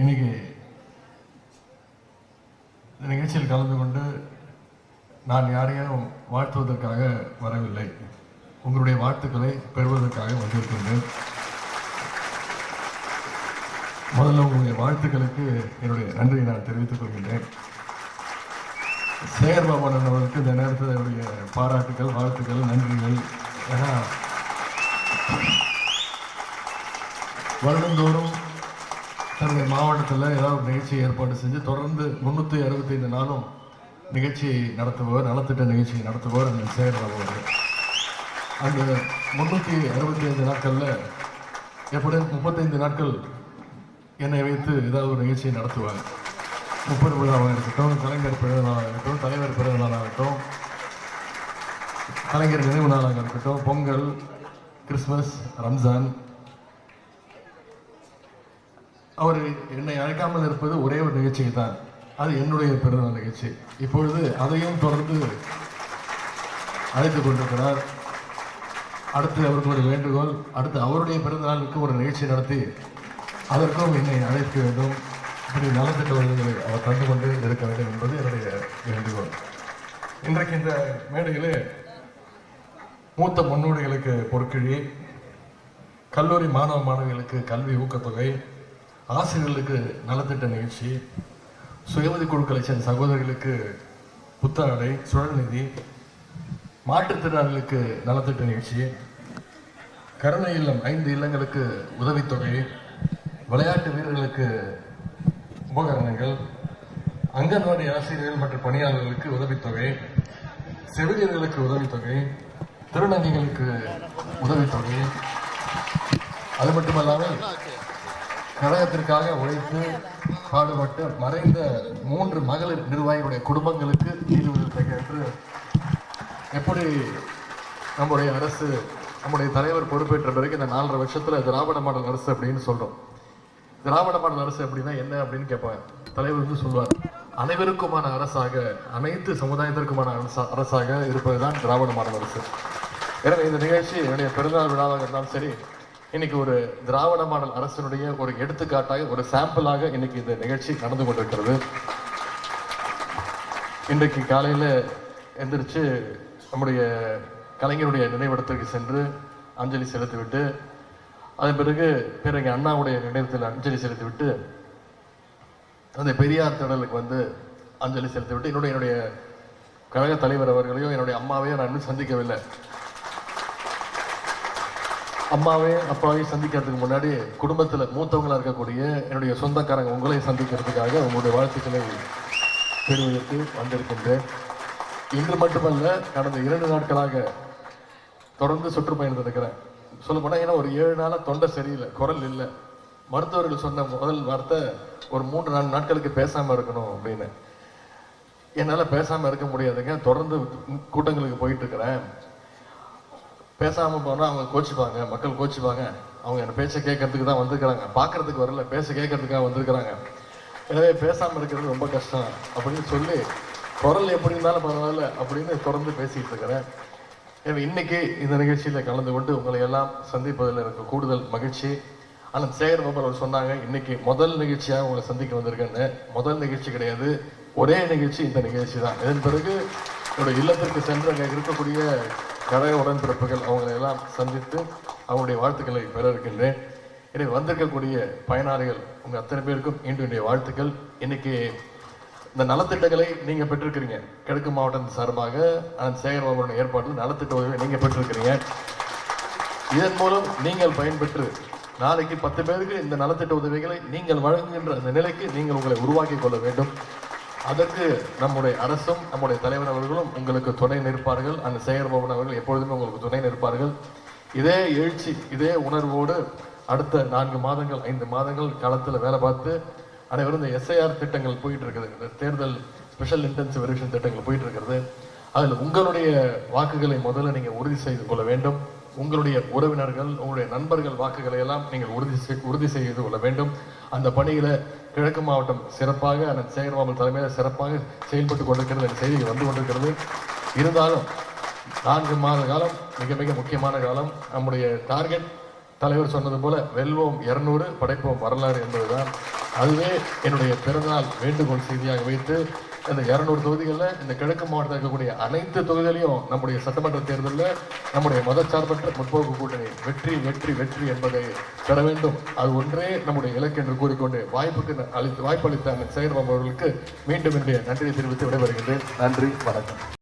இன்னைக்கு இந்த நிகழ்ச்சியில் கலந்து கொண்டு நான் யாரையும் வாழ்த்துவதற்காக வரவில்லை. உங்களுடைய வாழ்த்துக்களை பெறுவதற்காக வந்திருக்கின்றேன். முதல்ல உங்களுடைய வாழ்த்துக்களுக்கு என்னுடைய நன்றியை நான் தெரிவித்துக் கொள்கின்றேன். சேகர் பவன் அவர்களுக்கு இந்த நேரத்தில் என்னுடைய பாராட்டுகள் வாழ்த்துக்கள் நன்றிகள். ஏன்னா வருடந்தோறும் தன்னுடைய மாவட்டத்தில் ஏதாவது ஒரு நிகழ்ச்சி ஏற்பாடு செஞ்சு தொடர்ந்து முந்நூற்றி அறுபத்தைந்து நாளும் நிகழ்ச்சியை நடத்துபவர் நலத்திட்ட நிகழ்ச்சியை நடத்துபவர் அந்த சேகர்பாபு அவர்கள். அந்த முன்னூற்றி அறுபத்தி ஐந்து நாட்களில் எப்படி முப்பத்தைந்து நாட்கள் என்னை வைத்து ஏதாவது ஒரு நிகழ்ச்சியை நடத்துவார். முப்பது விழாவாக இருக்கட்டும் கலைஞர் பிறந்த நாளாக இருக்கட்டும் தலைவர் பிறந்த நாளாகட்டும் கலைஞர் நினைவு நாளாக இருக்கட்டும் பொங்கல் கிறிஸ்மஸ் ரம்ஜான் அவர் என்னை அழைக்காமல் இருப்பது ஒரே ஒரு நிகழ்ச்சி தான் அது என்னுடைய பிறந்தநாள் நிகழ்ச்சி. இப்பொழுது அதையும் தொடர்ந்து அழைத்துக் கொண்டிருக்கிறார். அடுத்து அவர்களுடைய வேண்டுகோள் அடுத்து அவருடைய பிறந்தநாளுக்கு ஒரு நிகழ்ச்சி நடத்தி அதற்கும் என்னை அழைக்க வேண்டும். இப்படி நலத்திட்ட உதவிகளை அவர் கண்டு கொண்டு இருக்க வேண்டும் என்பது என்னுடைய வேண்டுகோள். இன்றைக்கு இந்த மேடையிலே மூத்த முன்னோடிகளுக்கு பொற்கிழி கல்லூரி மாணவ மாணவிகளுக்கு கல்வி ஊக்கத்தொகை ஆசிரியர்களுக்கு நலத்திட்ட நிகழ்ச்சி சுயமதி குழுக்களை சேர்ந்த சகோதரிகளுக்கு புத்தாடை சுழல் நிதி மாற்றுத்திறனாளிகளுக்கு நலத்திட்ட நிகழ்ச்சி கருணை இல்லம் ஐந்து இல்லங்களுக்கு உதவித்தொகை விளையாட்டு வீரர்களுக்கு உபகரணங்கள் அங்கன்வாடி ஆசிரியர்கள் மற்றும் பணியாளர்களுக்கு உதவித்தொகை செவிலியர்களுக்கு உதவித்தொகை திருநங்கைகளுக்கு உதவித்தொகை அது மட்டுமல்லாமல் கழகத்திற்காக உழைத்து பாடுபட்டு மறைந்த மூன்று மகளிர் நிர்வாகிகளுடைய குடும்பங்களுக்கு நீதி உதவி என்று எப்படி நம்முடைய அரசு நம்முடைய தலைவர் பொறுப்பேற்ற பிறகு இந்த நாலரை வருஷத்தில் திராவிட மாடல் அரசு அப்படின்னு சொல்கிறோம் திராவிட மாடல் அரசு அப்படின்னா என்ன அப்படின்னு கேட்பாங்க தலைவர் வந்து சொல்வார் அனைவருக்குமான அரசாக அனைத்து சமுதாயத்திற்குமான அரசாக அரசாக இருப்பதுதான் திராவிட மாடல் அரசு. எனவே இந்த நிகழ்ச்சி என்னுடைய பிறந்தநாள் விழாவாக இருந்தாலும் சரி இன்னைக்கு ஒரு திராவிட மாடல் அரசினுடைய ஒரு எடுத்துக்காட்டாக ஒரு சாம்பிளாக இன்னைக்கு இந்த நிகழ்ச்சி நடந்து கொண்டிருக்கிறது. இன்றைக்கு காலையில் எந்திரிச்சு நம்முடைய கலைஞருடைய நினைவிடத்திற்கு சென்று அஞ்சலி செலுத்திவிட்டு அதன் பிறகு பிறகு அண்ணாவுடைய நினைவத்தில் அஞ்சலி செலுத்திவிட்டு அந்த பெரியார் திடலுக்கு வந்து அஞ்சலி செலுத்திவிட்டு என்னுடைய என்னுடைய கழக தலைவர் அவர்களையும் என்னுடைய அம்மாவையும் நான் இன்னும் சந்திக்கவில்லை. அம்மாவையும் அப்பாவையும் சந்திக்கிறதுக்கு முன்னாடி குடும்பத்தில் மூத்தவங்களாக இருக்கக்கூடிய என்னுடைய சொந்தக்காரங்க உங்களையும் சந்திக்கிறதுக்காக உங்களுடைய வாழ்த்துக்களை பெறுவதற்கு வந்திருக்கின்றேன். இன்று மட்டுமல்ல கடந்த இரண்டு நாட்களாக தொடர்ந்து சுற்றுப்பயணம் இருக்கிறேன் சொல்ல போனால் ஏன்னா ஒரு ஏழு நாளாக தொண்டை சரியில்லை குரல் இல்லை. மருத்துவர்கள் சொன்ன முதல் வார்த்தை ஒரு மூன்று நாலு நாட்களுக்கு பேசாமல் இருக்கணும் அப்படின்னு. என்னால் பேசாமல் இருக்க முடியாதுங்க. தொடர்ந்து கூட்டங்களுக்கு போயிட்டு இருக்கிறேன். பேசாம போனா அவங்க கோச்சிப்பாங்க மக்கள் கோச்சிப்பாங்க. அவங்க என்ன பேச கேட்கறதுக்கு தான் வந்திருக்கிறாங்க. பார்க்கறதுக்கு வரல பேச கேட்கறதுக்காக வந்திருக்கிறாங்க. எனவே பேசாம இருக்கிறது ரொம்ப கஷ்டம் அப்படின்னு சொல்லி குரல் எப்படி இருந்தாலும் பரவாயில்ல அப்படின்னு தொடர்ந்து பேசிட்டு இருக்கிறேன். எனவே இன்னைக்கு இந்த நிகழ்ச்சியில கலந்து கொண்டு உங்களை எல்லாம் சந்திப்பதில் எனக்கு கூடுதல் மகிழ்ச்சி. ஆனால் சேகர் பாபு அவர் சொன்னாங்க இன்னைக்கு முதல் நிகழ்ச்சியாக உங்களை சந்திக்க வந்திருக்கேன்னு. முதல் நிகழ்ச்சி கிடையாது ஒரே நிகழ்ச்சி இந்த நிகழ்ச்சி தான் இதன் பிறகு என்னோட இல்லத்திற்கு சென்று அங்கே இருக்கக்கூடிய கழக உடன்பிறப்புகள் அவங்களை எல்லாம் சந்தித்து அவங்களுடைய வாழ்த்துக்களை பெற இருக்கின்றேன். எனவே வந்திருக்கக்கூடிய பயனாளிகள் உங்கள் அத்தனை பேருக்கும் என்னுடைய வாழ்த்துக்கள். இன்னைக்கு இந்த நலத்திட்டங்களை நீங்கள் பெற்றிருக்கிறீங்க. கிழக்கு மாவட்டம் சார்பாக அந்த சேகர் அவர்களுடைய ஏற்பாட்டில் நலத்திட்ட உதவி நீங்கள் பெற்றிருக்கிறீங்க. இதன் மூலம் நீங்கள் பயன்பெற்று நாளைக்கு பத்து பேருக்கு இந்த நலத்திட்ட உதவிகளை நீங்கள் வழங்குகின்ற அந்த நிலைக்கு நீங்கள் உங்களை உருவாக்கி கொள்ள வேண்டும். அதற்கு நம்முடைய அரசும் நம்முடைய தலைவர் அவர்களும் உங்களுக்கு துணை நிற்பார்கள். அந்த சேகர்பாபன் அவர்கள் எப்பொழுதுமே உங்களுக்கு துணை நிற்பார்கள். இதே எழுச்சி இதே உணர்வோடு அடுத்த நான்கு மாதங்கள் ஐந்து மாதங்கள் காலத்தில் வேலை பார்த்து அனைவரும் இந்த எஸ்ஐஆர் திட்டங்கள் போயிட்டு இருக்குது இந்த தேர்தல் ஸ்பெஷல் இன்டென்சிவ் வெரிஃபிகேஷன் திட்டங்கள் போயிட்டு இருக்கிறது அதில் உங்களுடைய வாக்குகளை முதல்ல நீங்கள் உறுதி செய்து கொள்ள வேண்டும். உங்களுடைய உறவினர்கள் உங்களுடைய நண்பர்கள் வாக்குகளை எல்லாம் நீங்கள் உறுதி செய்- உறுதி செய்து கொள்ள வேண்டும். அந்த பணியில கிழக்கு மாவட்டம் சிறப்பாக அண்ணன் சேகர்பாபு தலைமையில் சிறப்பாக செயல்பட்டு கொண்டிருக்கிறது என்ற செய்தி வந்து கொண்டிருக்கிறது. இருந்தாலும் நான்கு மாத காலம் மிக மிக முக்கியமான காலம். நம்முடைய டார்கெட் தலைவர் சொன்னது போல வெல்வோம் இருநூறு படைப்போம் வரலாறு என்பதுதான். அதுவே என்னுடைய பிறந்தநாள் வேண்டுகோள் செய்தியாக வைத்து இந்த இரநூறு தொகுதிகளில் இந்த கிழக்கு மாவட்டத்தில் இருக்கக்கூடிய அனைத்து தொகுதிகளையும் நம்முடைய சட்டமன்ற தேர்தலில் நம்முடைய மதச்சார்பற்ற முற்போக்கு கூட்டணி வெற்றி வெற்றி வெற்றி என்பதை பெற வேண்டும். அது ஒன்றே நம்முடைய இலக்கு என்று கூறிக்கொண்டு வாய்ப்புக்கு அளித்து வாய்ப்பளித்த அண்ணன் சேகர்பாபு அவர்களுக்கு மீண்டும் என்னுடைய நன்றியை தெரிவித்து விடைபெறுகின்றேன். நன்றி வணக்கம்.